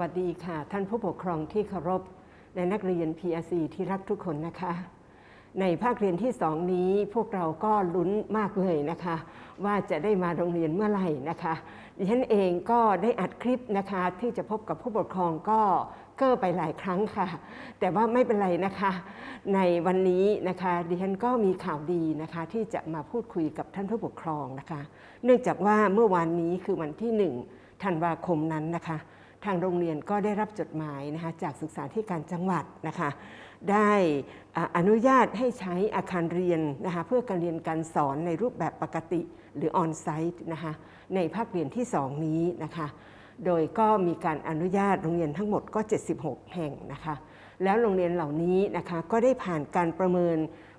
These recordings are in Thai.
วัสดีค่ะ ท่านผู้ปกครองที่เคารพและนักเรียน PRC ที่รักทุกคนนะคะ ในภาคเรียนที่สองนี้พวกเราก็ลุ้นมากเลยนะคะ ว่าจะได้มาโรงเรียนเมื่อไหร่นะคะดิฉันเองก็ได้อัดคลิปนะคะ ที่จะพบกับผู้ปกครองก็เก้อไปหลายครั้งค่ะ แต่ว่าไม่เป็นไรนะคะ ในวันนี้นะคะดิฉันก็มีข่าวดีนะคะ ที่จะมาพูดคุยกับท่านผู้ปกครองนะคะ เนื่องจากว่าเมื่อวานนี้คือวันที่1ธันวาคมนั้นนะคะ ทางโรงเรียนก็ได้รับจดหมายนะคะจากศึกษาธิการจังหวัดนะคะได้อ่าอนุญาตให้ใช้อาคารเรียนนะคะเพื่อการเรียนการสอนในรูปแบบปกติหรือออนไซต์นะคะในภาคเรียนที่ 2 นี้นะคะโดยก็มีการอนุญาตโรงเรียนทั้งหมดก็ 76 แห่งนะคะแล้วโรงเรียนเหล่านี้นะคะก็ได้ผ่านการประเมิน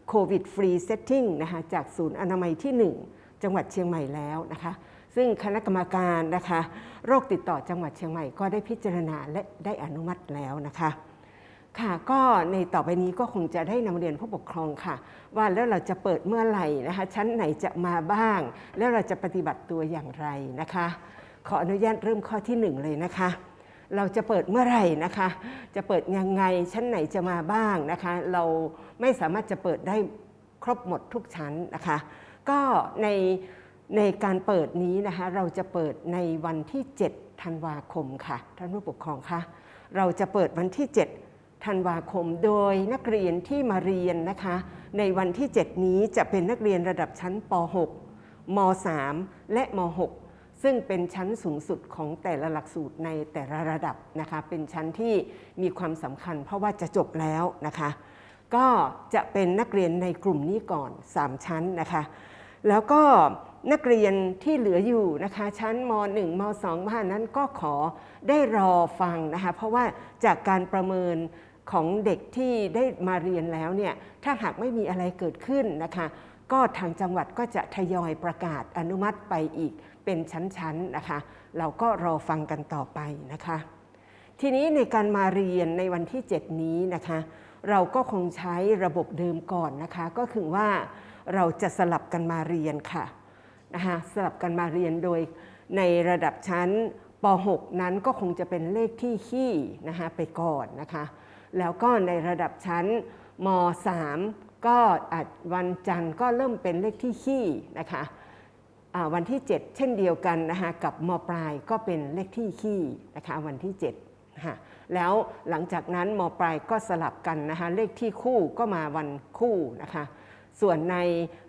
โควิดฟรีเซตติ้งนะคะจากศูนย์อนามัยที่ 1 จังหวัดเชียงใหม่แล้วนะคะ ซึ่งคณะกรรมการนะคะ โรคติดต่อจังหวัดเชียงใหม่ก็ได้พิจารณาและได้อนุมัติแล้วนะคะค่ะก็ในต่อไปนี้ก็คงจะได้นำเรียนผู้ปกครองค่ะ ว่าแล้วเราจะเปิดเมื่อไหร่นะคะ ชั้นไหนจะมาบ้าง แล้วเราจะปฏิบัติตัวอย่างไรนะคะ ขออนุญาตเริ่มข้อที่หนึ่งเลยนะคะ เราจะเปิดเมื่อไหร่นะคะ จะเปิดยังไงชั้นไหนจะมาบ้างนะคะ เราไม่สามารถจะเปิดได้ครบหมดทุกชั้นนะคะ ก็ใน ในการเปิดนี้นะคะเราจะเปิดในวันที่ 7 ธันวาคมค่ะ ท่านผู้ปกครองคะเราจะเปิดวันที่ 7 ธันวาคม โดยนักเรียนที่มาเรียนนะคะ ในวันที่ 7 นี้จะเป็นนักเรียนระดับชั้นป .6 ม .3 และม .6 ซึ่งเป็นชั้นสูงสุดของแต่ละหลักสูตรในแต่ละระดับนะคะ เป็นชั้นที่มีความสำคัญเพราะว่าจะจบแล้วนะคะ ก็จะเป็นนักเรียนในกลุ่มนี้ก่อน 3 ชั้นนะคะ แล้วก็ นักเรียนที่เหลืออยู่นะคะชั้นม .1 ม .2 บ้านนั้นก็ขอได้รอฟังนะคะเพราะว่าจากการประเมินของเด็กที่ได้มาเรียนแล้วเนี่ยถ้าหากไม่มีอะไรเกิดขึ้นนะคะก็ทางจังหวัดก็จะทยอยประกาศอนุมัติไปอีกเป็นชั้นๆนะคะ เราก็รอฟังกันต่อไปนะคะ ทีนี้ในการมาเรียนในวันที่ 7 นี้นะคะ เราก็คงใช้ระบบเดิมก่อนนะคะ ก็คือว่าเราจะสลับกันมาเรียนค่ะ นะคะสลับกันมาเรียนโดยในระดับชั้นป .6 นั้นก็คงจะเป็นเลขที่ขี้นะคะไปก่อนนะคะ แล้วก็ในระดับชั้นม .3 ก็วันจันทร์ก็เริ่มเป็นเลขที่ขี้นะคะวันที่ 7 เช่นเดียวกันนะคะกับมปลายก็เป็นเลขที่ขี้นะคะวันที่7นะคะแล้วหลังจากนั้นมปลายก็สลับกันนะคะเลขที่คู่ก็มาวันคู่นะคะ ส่วนใน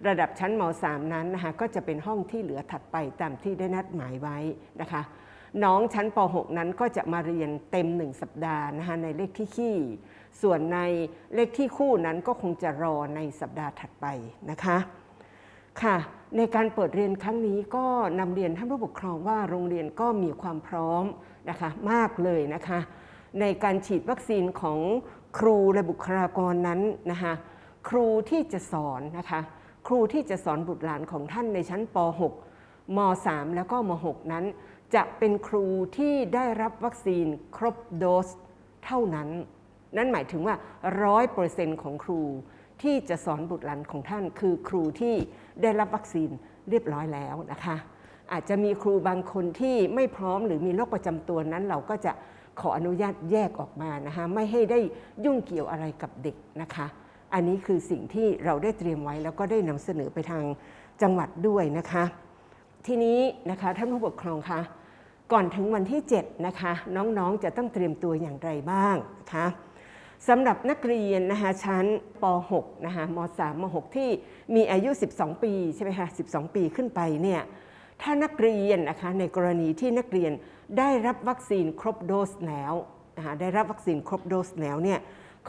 ระดับชั้นม .3 นั้นนะคะก็จะเป็นห้องที่เหลือถัดไปตามที่ได้นัดหมายไว้นะคะน้องชั้นป .6 นั้นก็จะมาเรียนเต็ม 1 สัปดาห์นะคะในเลขที่ขี้ ส่วนในเลขที่คู่นั้นก็คงจะรอในสัปดาห์ถัดไปนะคะค่ะในการเปิดเรียนครั้งนี้ก็นำเรียนท่านผู้ปกครองว่าโรงเรียนก็มีความพร้อมนะคะมากเลยนะคะในการฉีดวัคซีนของครูและบุคลากรนั้นนะคะ ครูที่จะสอนนะคะครูที่จะสอนบุตรหลานของท่านในชั้นป .6 ม .3 แล้วก็ม .6 นั้น จะเป็นครูที่ได้รับวัคซีนครบโดสเท่านั้น นั่นหมายถึงว่า 100%ของครูที่จะสอนบุตรหลานของท่าน คือครูที่ได้รับวัคซีนเรียบร้อยแล้วนะคะ อาจจะมีครูบางคนที่ไม่พร้อมหรือมีโรคประจำตัวนั้น เราก็จะขออนุญาตแยกออกมานะคะไม่ให้ได้ยุ่งเกี่ยวอะไรกับเด็กนะคะ อันนี้คือสิ่งที่เราได้เตรียมไว้แล้วก็ได้นำเสนอไปทางจังหวัดด้วยนะคะ ทีนี้นะคะท่านผู้ปกครองคะก่อนถึงวันที่ 7 นะคะ น้องๆจะต้องเตรียมตัวอย่างไรบ้างนะคะสำหรับนักเรียนนะคะชั้นป .6 นะคะม .3 ม .6 ที่มีอายุ 12 ปีใช่ไหมคะ12 ปีขึ้นไปเนี่ยถ้านักเรียนนะคะในกรณีที่นักเรียนได้รับวัคซีนครบโดสแล้วนะคะได้รับวัคซีนครบโดสแล้วเนี่ย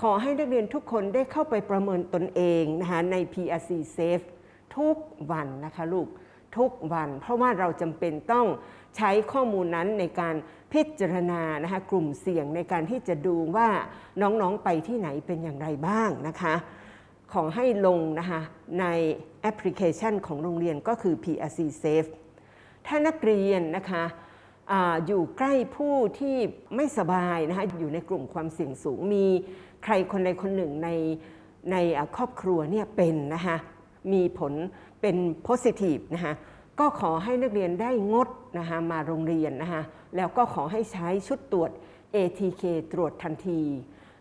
ขอให้นักเรียนทุกคนได้เข้าไปประเมินตนเองนะคะใน PRC Safe ทุกวันนะคะลูกทุกวัน เพราะว่าเราจำเป็นต้องใช้ข้อมูลนั้นในการพิจารณานะคะกลุ่มเสี่ยงในการที่จะดูว่าน้องๆไปที่ไหนเป็นอย่างไรบ้างนะคะขอให้ลงนะคะในแอปพลิเคชันของโรงเรียนก็คือ PRC Safe ถ้านักเรียนนะคะอาอยู่ใกล้ผู้ที่ไม่สบายนะคะอยู่ในกลุ่มความเสี่ยงสูงมี ใครคนใดคนหนึ่งในในครอบครัวเนี่ยเป็นนะคะมีผลเป็น positive นะคะก็ขอให้นักเรียนได้งดนะคะมาโรงเรียนนะคะแล้วก็ขอให้ใช้ชุดตรวจ ATK ตรวจทันที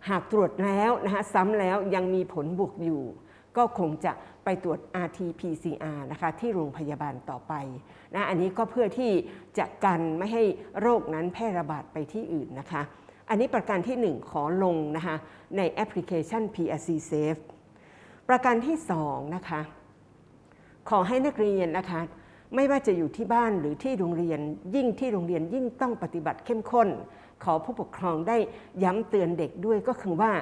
หากตรวจแล้วนะคะซ้ำแล้วยังมีผลบวกอยู่ ก็คงจะไปตรวจ RT-PCR นะคะที่โรงพยาบาลต่อไปนะอันนี้ก็เพื่อที่จะกันไม่ให้โรคนั้นแพร่ระบาดไปที่อื่นนะคะ อันนี้ประการที่ 1 ขอลงนะคะในแอปพลิเคชัน PRC Safe ประการที่2นะคะขอให้นักเรียนนะคะไม่ว่าจะอยู่ที่บ้านหรือที่โรงเรียน ยิ่งที่โรงเรียนยิ่งต้องปฏิบัติเข้มข้น ขอผู้ปกครองได้ย้ำเตือนเด็กด้วยก็คือว่า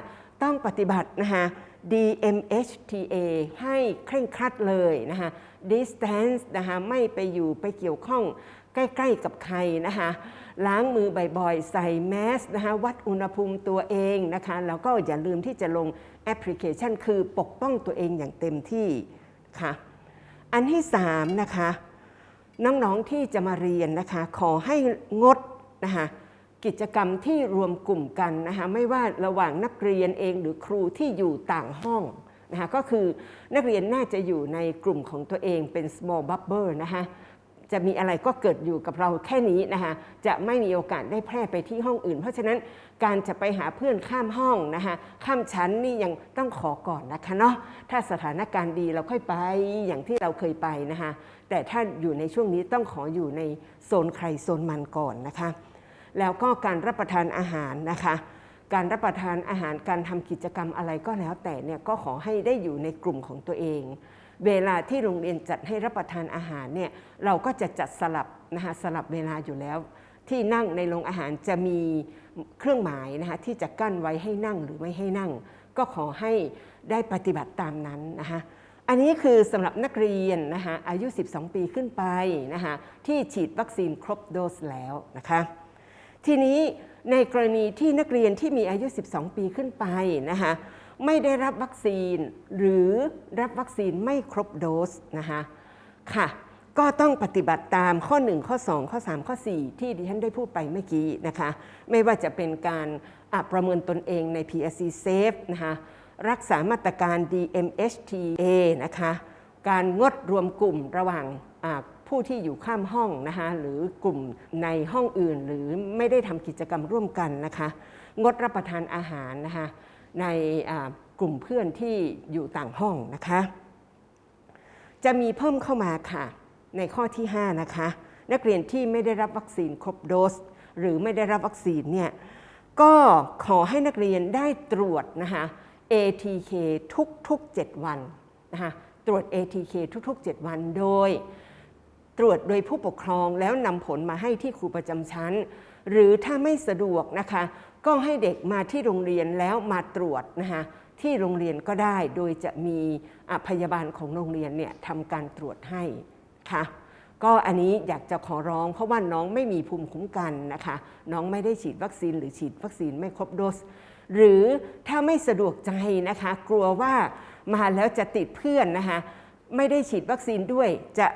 ต้องปฏิบัตินะคะ DMHTA ให้เคร่งครัดเลยนะคะ distance นะคะไม่ไปอยู่ไปเกี่ยวข้องใกล้ ๆ กับใครนะคะล้างมือบ่อยๆ ใส่แมสนะคะวัดอุณหภูมิตัวเองนะคะแล้วก็อย่าลืมที่จะลงแอปพลิเคชัน คือปกป้องตัวเองอย่างเต็มที่ค่ะอันที่3นะคะน้องๆที่จะมาเรียนนะคะขอให้งดนะคะ กิจกรรมที่รวมกลุ่มกันนะคะไม่ว่าระหว่างนักเรียนเองหรือครูที่อยู่ต่างห้องนะคะก็คือนักเรียนน่าจะอยู่ในกลุ่มของตัวเองเป็น small bubble นะคะจะมีอะไรก็เกิดอยู่กับเราแค่นี้นะคะจะไม่มีโอกาสได้แพร่ไปที่ห้องอื่น เพราะฉะนั้นการจะไปหาเพื่อนข้ามห้องนะคะข้ามชั้นนี่ยังต้องขอก่อนนะคะเนาะถ้าสถานการณ์ดีเราค่อยไปอย่างที่เราเคยไปนะคะแต่ถ้าอยู่ในช่วงนี้ต้องขออยู่ในโซนใครโซนมันก่อนนะคะ แล้วก็การรับประทานอาหารนะคะ การรับประทานอาหารการทำกิจกรรมอะไรก็แล้วแต่เนี่ยก็ขอให้ได้อยู่ในกลุ่มของตัวเอง เวลาที่โรงเรียนจัดให้รับประทานอาหารเนี่ยเราก็จะจัดสลับนะคะสลับเวลาอยู่แล้ว ที่นั่งในโรงอาหารจะมีเครื่องหมายนะคะที่จะกั้นไว้ให้นั่งหรือไม่ให้นั่ง ก็ขอให้ได้ปฏิบัติตามนั้นนะคะอันนี้คือสำหรับนักเรียนนะคะอายุ 12 ปีขึ้นไปนะคะที่ฉีดวัคซีนครบโดสแล้วนะคะ ทีนี้ในกรณีที่นักเรียนที่มีอายุ 12 ปีขึ้นไปนะคะไม่ได้รับวัคซีนหรือรับวัคซีนไม่ครบโดสนะคะค่ะก็ต้องปฏิบัติตามข้อ 1 ข้อ 2 ข้อ 3 ข้อ 4 ที่ดิฉันได้พูดไปเมื่อกี้นะคะไม่ว่าจะเป็นการประเมินตนเองใน PSC Safe นะคะรักษามาตรการ DMHTA นะคะการงดรวมกลุ่มระหว่าง ผู้ที่อยู่ข้ามห้องนะคะหรือกลุ่มในห้องอื่น หรือไม่ได้ทำกิจกรรมร่วมกันนะคะงดรับประทานอาหารนะคะในกลุ่มเพื่อนที่อยู่ต่างห้องนะคะ จะมีเพิ่มเข้ามาค่ะ ในข้อที่ 5 นะคะ นักเรียนที่ไม่ได้รับวัคซีนครบโดส หรือไม่ได้รับวัคซีนเนี่ยก็ขอให้นักเรียนได้ตรวจนะคะ ATK ทุกๆ 7 วันนะคะตรวจ ATK ทุกๆ 7 วันโดย ตรวจโดยผู้ปกครองแล้วนำผลมาให้ที่ครูประจำชั้น หรือถ้าไม่สะดวกนะคะ ก็ให้เด็กมาที่โรงเรียนแล้วมาตรวจนะคะที่โรงเรียนก็ได้โดยจะมีพยาบาลของโรงเรียนเนี่ยทำการตรวจให้ค่ะก็อันนี้อยากจะขอร้อง เพราะว่าน้องไม่มีภูมิคุ้มกันนะคะ น้องไม่ได้ฉีดวัคซีนหรือฉีดวัคซีนไม่ครบโดส หรือถ้าไม่สะดวกใจนะคะ กลัวว่ามาแล้วจะติดเพื่อนนะคะ ไม่ได้ฉีดวัคซีนด้วยจะ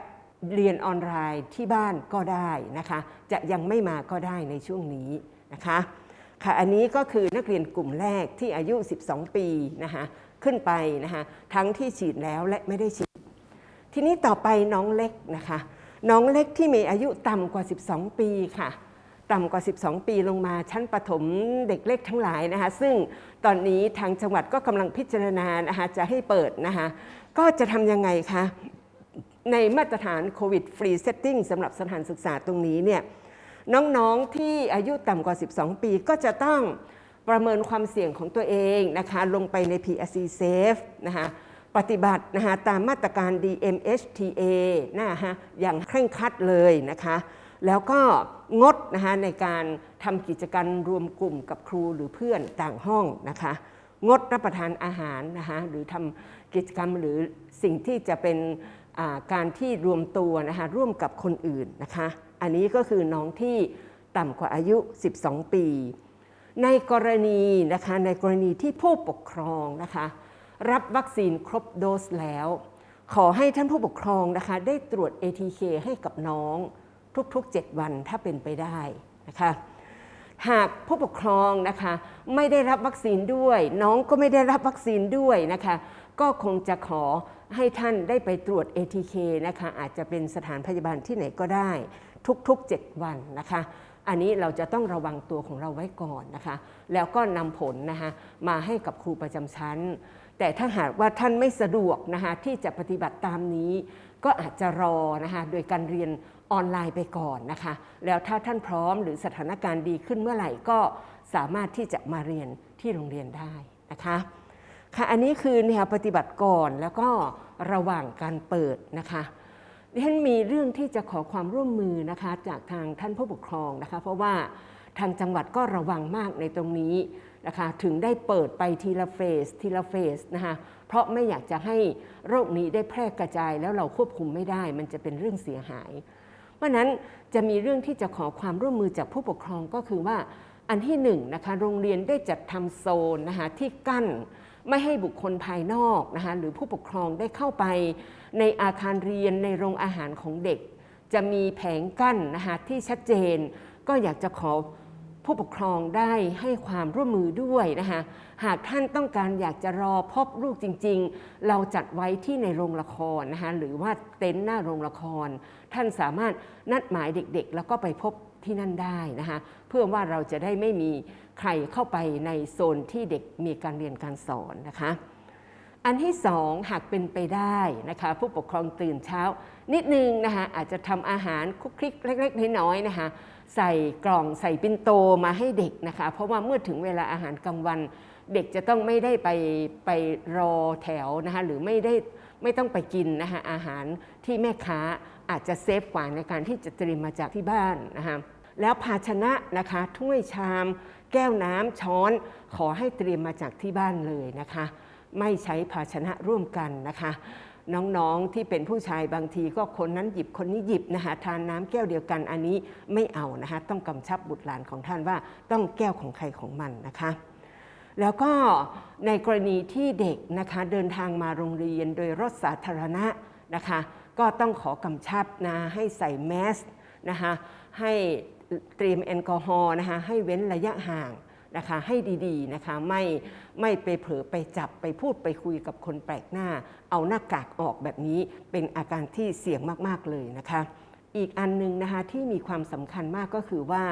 เรียนออนไลน์ที่บ้านก็ได้นะคะ จะยังไม่มาก็ได้ในช่วงนี้นะคะค่ะอันนี้ก็คือนักเรียนกลุ่มแรกที่อายุ 12 ปีนะคะขึ้นไปนะคะทั้งที่ฉีดแล้วและไม่ได้ฉีด ทีนี้ต่อไปน้องเล็กนะคะ น้องเล็กที่มีอายุต่ำกว่า 12 ปีค่ะต่ำกว่า 12 ปีลงมาชั้นประถมเด็กเล็กทั้งหลายนะคะ ซึ่งตอนนี้ทางจังหวัดก็กำลังพิจารณานะคะจะให้เปิดนะคะ ก็จะทำยังไงคะ ในมาตรฐานโควิดฟรีเซตติ้งสำหรับสถานศึกษาตรงนี้เนี่ยน้องๆที่อายุต่ำกว่า 12 ปีก็จะต้องประเมินความเสี่ยงของตัวเองนะคะลงไปใน PRC Safe นะคะปฏิบัตินะคะตามมาตรการ DMHTA นะคะอย่างเคร่งครัดเลยนะคะแล้วก็งดนะคะในการทำกิจกรรมรวมกลุ่มกับครูหรือเพื่อนต่างห้องนะคะงดรับประทานอาหารนะคะหรือทำกิจกรรมหรือสิ่งที่จะเป็น การที่รวมตัวนะคะร่วมกับคนอื่นนะคะอันนี้ก็คือน้องที่ต่ำกว่าอายุ 12 ปี ในกรณีนะคะในกรณีที่ผู้ปกครองนะคะรับวัคซีนครบโดสแล้ว ขอให้ท่านผู้ปกครองนะคะได้ตรวจ ATK ให้กับน้องทุกๆ 7 วันถ้าเป็นไปได้นะคะหากผู้ปกครองนะคะไม่ได้รับวัคซีนด้วย น้องก็ไม่ได้รับวัคซีนด้วยนะคะก็คงจะขอ ให้ท่านได้ไปตรวจ ATK นะคะอาจจะเป็นสถานพยาบาลที่ไหนก็ได้ทุกๆ 7 วันนะคะ อันนี้เราจะต้องระวังตัวของเราไว้ก่อนนะคะ แล้วก็นำผลนะคะมาให้กับครูประจำชั้น แต่ถ้าหากว่าท่านไม่สะดวกนะคะที่จะปฏิบัติตามนี้ ก็อาจจะรอนะคะโดยการเรียนออนไลน์ไปก่อนนะคะ แล้วถ้าท่านพร้อมหรือสถานการณ์ดีขึ้นเมื่อไหร่ก็สามารถที่จะมาเรียนที่โรงเรียนได้นะคะ ค่ะอันนี้คือแนวปฏิบัติก่อนแล้วก็ระหว่างการเปิดนะคะดิฉันมีเรื่องที่จะขอความร่วมมือนะคะจากทางท่านผู้ปกครองนะคะ เพราะว่าทางจังหวัดก็ระวังมากในตรงนี้นะคะถึงได้เปิดไปทีละเฟสทีละเฟสนะคะเพราะไม่อยากจะให้โรคนี้ได้แพร่กระจายแล้วเราควบคุมไม่ได้ มันจะเป็นเรื่องเสียหาย เพราะฉะนั้นจะมีเรื่องที่จะขอความร่วมมือจากผู้ปกครองก็คือว่าอันที่หนึ่งนะคะโรงเรียนได้จัดทำโซนนะคะที่กั้น ไม่ให้บุคคลภายนอกนะคะหรือผู้ปกครองได้เข้าไป ในอาคารเรียนในโรงอาหารของเด็ก จะมีแผงกั้นนะคะที่ชัดเจน ก็อยากจะขอผู้ปกครองได้ให้ความร่วมมือด้วยนะคะหากท่านต้องการอยากจะรอพบลูกจริง ๆ เราจัดไว้ที่ในโรงละครนะคะหรือว่าเต็นท์หน้าโรงละคร ท่านสามารถนัดหมายเด็กๆ แล้วก็ไปพบที่นั่นได้นะคะเพื่อว่าเราจะได้ไม่มี ใครเข้าไปในโซนที่เด็กมีการเรียนการสอนนะคะ อันที่สองหากเป็นไปได้นะคะผู้ปกครองตื่นเช้า นิดนึงนะคะอาจจะทำอาหารคลุกคลิกเล็กๆน้อยๆนะคะใส่กล่องใส่ปินโตมาให้เด็กนะคะ เพราะว่าเมื่อถึงเวลาอาหารกลางวัน เด็กจะต้องไม่ได้ไปไปรอแถวนะคะหรือไม่ได้ไม่ต้องไปกินนะคะอาหารที่แม่ค้าอาจจะเซฟกว่าในการที่จะเตรียมมาจากที่บ้านนะคะแล้วภาชนะนะคะถ้วยชาม แก้วน้ำช้อนขอให้เตรียมมาจากที่บ้านเลยนะคะ ไม่ใช้ภาชนะร่วมกันนะคะ น้องๆที่เป็นผู้ชายบางทีก็คนนั้นหยิบคนนี้หยิบนะคะทานน้ำแก้วเดียวกันอันนี้ไม่เอานะคะต้องกำชับบุตรหลานของท่านว่าต้องแก้วของใครของมันนะคะแล้วก็ในกรณีที่เด็กนะคะเดินทางมาโรงเรียนโดยรถสาธารณะนะคะ ก็ต้องขอกำชับนะให้ใส่แมสนะคะให้ เตรียมแอลกอฮอล์นะคะให้เว้นระยะห่างนะคะให้ดีๆนะคะไม่ไม่ไปเผลอไปจับไปพูดไปคุยกับคนแปลกหน้า เอาหน้ากากออกแบบนี้เป็นอาการที่เสี่ยงมากๆเลยนะคะ อีกอันหนึงนะคะที่มีความสำคัญมากก็คือว่า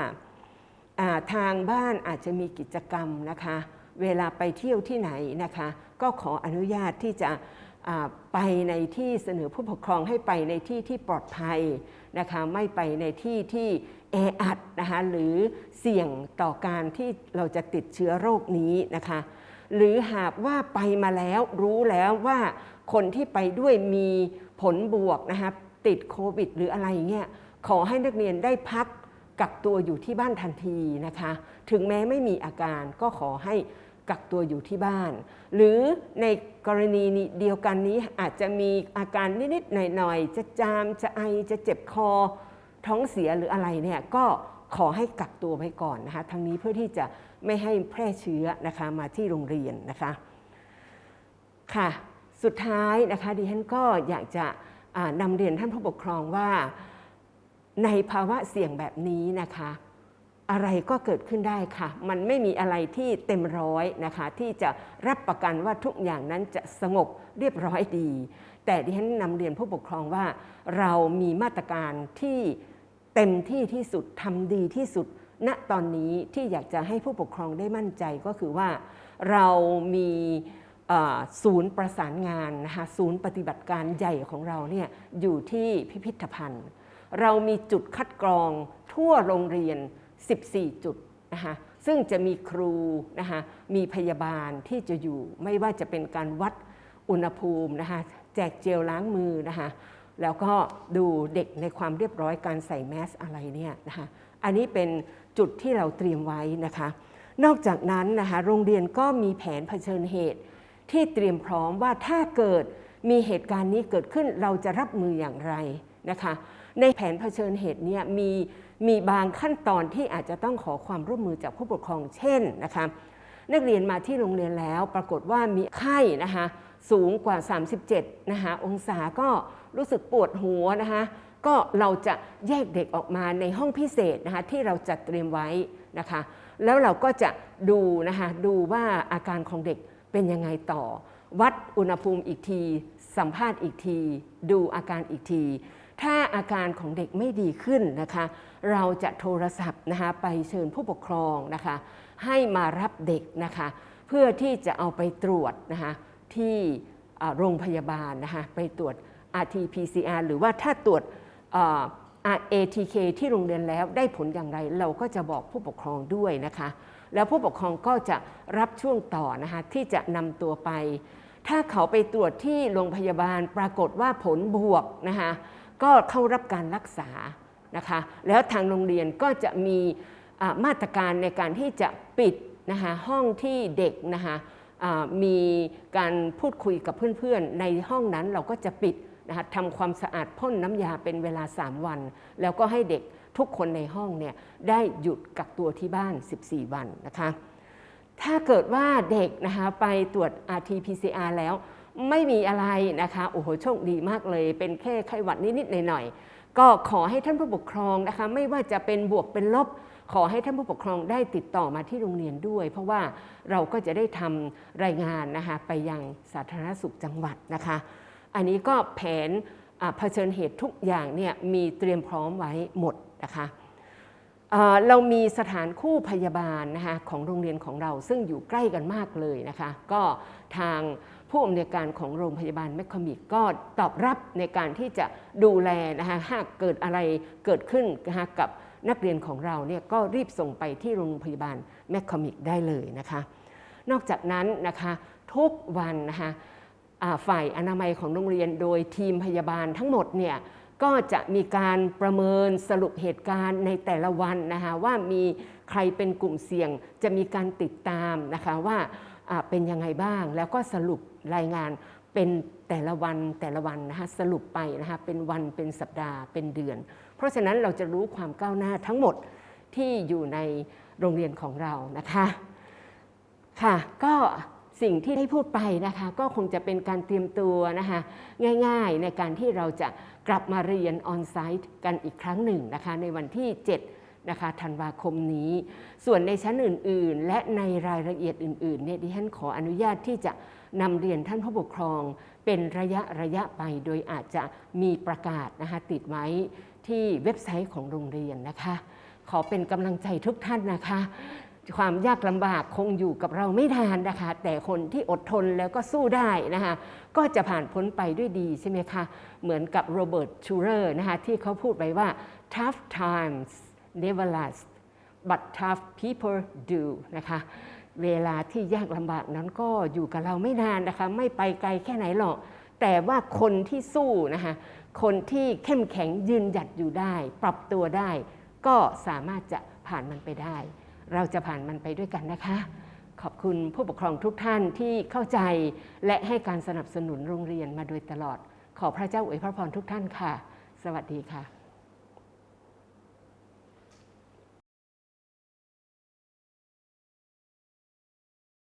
าทางบ้านอาจจะมีกิจกรรมนะคะ เวลาไปเที่ยวที่ไหนนะคะ ก็ขออนุญาตที่จะไปในที่เสนอผู้ปกครองให้ไปในที่ที่ปลอดภัยนะคะ ไม่ไปในที่ที่ แออัดนะคะหรือเสี่ยงต่อการที่เราจะติดเชื้อโรคนี้นะคะ หรือหากว่าไปมาแล้วรู้แล้วว่าคนที่ไปด้วยมีผลบวกนะคะติดโควิด หรืออะไรเงี้ยขอให้นักเรียนได้พักกักตัวอยู่ที่บ้านทันทีนะคะ ถึงแม้ไม่มีอาการก็ขอให้กักตัวอยู่ที่บ้าน หรือในกรณีนี้เดียวกันนี้อาจจะมีอาการนิดๆหน่อยๆ จะจามจะไอจะเจ็บคอ ท้องเสียหรืออะไรเนี่ยก็ขอให้กักตัวไว้ก่อนนะคะทั้งนี้เพื่อที่จะไม่ให้แพร่เชื้อนะคะมาที่โรงเรียนนะคะค่ะสุดท้ายนะคะดิฉันก็อยากจะนำเรียนท่านผู้ปกครองว่าในภาวะเสี่ยงแบบนี้นะคะ อะไรก็เกิดขึ้นได้ค่ะ มันไม่มีอะไรที่เต็มร้อยนะคะ ที่จะรับประกันว่าทุกอย่างนั้นจะสงบเรียบร้อยดี แต่ดิฉันนำเรียนผู้ปกครองว่า เรามีมาตรการที่ เต็มที่ที่สุดทำดีที่สุด ณตอนนี้ที่อยากจะให้ผู้ปกครองได้มั่นใจก็คือว่าเรามีศูนย์ประสานงานนะคะศูนย์ปฏิบัติการใหญ่ของเราเนี่ยอยู่ที่พิพิธภัณฑ์ เรามีจุดคัดกรองทั่วโรงเรียน 14 จุดนะคะซึ่งจะมีครูนะคะมีพยาบาลที่จะอยู่ไม่ว่าจะเป็นการวัดอุณหภูมินะคะแจกเจลล้างมือนะคะ แล้วก็ดูเด็กในความเรียบร้อยการใส่แมสอะไรเนี่ยนะคะอันนี้เป็นจุดที่เราเตรียมไว้นะคะ นอกจากนั้นนะคะโรงเรียนก็มีแผนเผชิญเหตุ ที่เตรียมพร้อมว่าถ้าเกิดมีเหตุการณ์นี้เกิดขึ้นเราจะรับมืออย่างไรนะคะ ในแผนเผชิญเหตุเนี้มีมีบางขั้นตอนที่อาจจะต้องขอความร่วมมือจากผู้ปกครองเช่นนะคะนักเรียนมาที่โรงเรียนแล้วปรากฏว่ามีไข้นะคะสูงกว่า 37นะคะองศาก็ รู้สึกปวดหัวนะคะก็เราจะแยกเด็กออกมาในห้องพิเศษนะคะที่เราจัดเตรียมไว้นะคะ แล้วเราก็จะดูนะคะดูว่าอาการของเด็กเป็นยังไงต่อ วัดอุณหภูมิอีกที สัมภาษณ์อีกที ดูอาการอีกที ถ้าอาการของเด็กไม่ดีขึ้นนะคะ เราจะโทรศัพท์นะคะไปเชิญผู้ปกครองนะคะ ให้มารับเด็กนะคะ เพื่อที่จะเอาไปตรวจนะคะที่โรงพยาบาลนะคะไปตรวจ RT-PCR หรือว่าถ้าตรวจอ่า ATK ที่โรงเรียนแล้วได้ผลอย่างไร เราก็จะบอกผู้ปกครองด้วยนะคะ แล้วผู้ปกครองก็จะรับช่วงต่อนะคะที่จะนำตัวไป ถ้าเขาไปตรวจที่โรงพยาบาลปรากฏว่าผลบวกนะคะก็เข้ารับการรักษานะคะ แล้วทางโรงเรียนก็จะมีมาตรการในการที่จะปิดนะคะห้องที่เด็กนะคะมีการพูดคุยกับเพื่อนๆ ในห้องนั้นเราก็จะปิด นะคะทำความสะอาดพ่นน้ำยาเป็นเวลา 3 วัน แล้วก็ให้เด็กทุกคนในห้องเนี่ยได้หยุดกักตัวที่บ้าน 14 วันนะคะ ถ้าเกิดว่าเด็กนะคะไปตรวจ RT-PCR แล้วไม่มีอะไรนะคะโอ้โหโชคดีมากเลย เป็นแค่ไข้หวัดนิดๆหน่อยๆก็ขอให้ท่านผู้ปกครองนะคะ ไม่ว่าจะเป็นบวกเป็นลบ ขอให้ท่านผู้ปกครองได้ติดต่อมาที่โรงเรียนด้วย เพราะว่าเราก็จะได้ทำรายงานนะคะไปยังสาธารณสุขจังหวัดนะคะ อันนี้ก็แผนเผชิญเหตุทุกอย่างเนี่ยมีเตรียมพร้อมไว้หมดนะคะเเรามีสถานคู่พยาบาลนะคะของโรงเรียนของเราซึ่งอยู่ใกล้กันมากเลยนะคะก็ทางผู้อำนวยการของโรงพยาบาลแมคคอมิกก็ตอบรับในการที่จะดูแลนะคะหากเกิดอะไรเกิดขึ้นนะคะกับนักเรียนของเราเนี่ยก็รีบส่งไปที่โรงพยาบาลแมคคอมิกได้เลยนะคะนอกจากนั้นนะคะทุกวันนะคะ ฝ่ายอนามัยของโรงเรียน โดยทีมพยาบาลทั้งหมดเนี่ยก็จะมีการประเมินสรุปเหตุการณ์ในแต่ละวันนะคะว่ามีใครเป็นกลุ่มเสี่ยงจะมีการติดตามนะคะว่าเป็นยังไงบ้าง แล้วก็สรุปรายงานเป็นแต่ละวันแต่ละวันนะคะสรุปไปนะคะเป็นวันเป็นสัปดาห์เป็นเดือน เพราะฉะนั้นเราจะรู้ความก้าวหน้าทั้งหมดที่อยู่ในโรงเรียนของเรานะคะค่ะก็ สิ่งที่ได้พูดไปนะคะก็คงจะเป็นการเตรียมตัวนะคะง่ายๆในการที่เราจะกลับมาเรียนออนไซต์กันอีกครั้งหนึ่งนะคะในวันที่ 7 นะคะธันวาคมนี้ ส่วนในชั้นอื่นๆ และในรายละเอียดอื่นๆเนี่ยดิฉันขออนุญาตที่จะนำเรียนท่านผู้ปกครอง เป็นระยะระยะไป โดยอาจจะมีประกาศนะคะติดไว้ที่เว็บไซต์ของโรงเรียนนะคะ ขอเป็นกำลังใจทุกท่านนะคะ ความยากลำบากคงอยู่กับเราไม่นานนะคะ แต่คนที่อดทนแล้วก็สู้ได้นะคะก็จะผ่านพ้นไปด้วยดีใช่ไหมคะเหมือนกับโรเบิร์ตชูเรอร์นะคะที่เขาพูดไว้ว่า tough times never last but tough people do นะคะเวลาที่ยากลำบากนั้นก็อยู่กับเราไม่นานนะคะ ไม่ไปไกลแค่ไหนหรอก แต่ว่าคนที่สู้นะคะคนที่เข้มแข็งยืนหยัดอยู่ได้ ปรับตัวได้ ก็สามารถจะผ่านมันไปได้ เราจะผ่านมันไปด้วยกันนะคะ ขอบคุณผู้ปกครองทุกท่านที่เข้าใจและให้การสนับสนุนโรงเรียนมาโดยตลอด ขอพระเจ้าอวยพระพรทุกท่านค่ะ สวัสดีค่ะ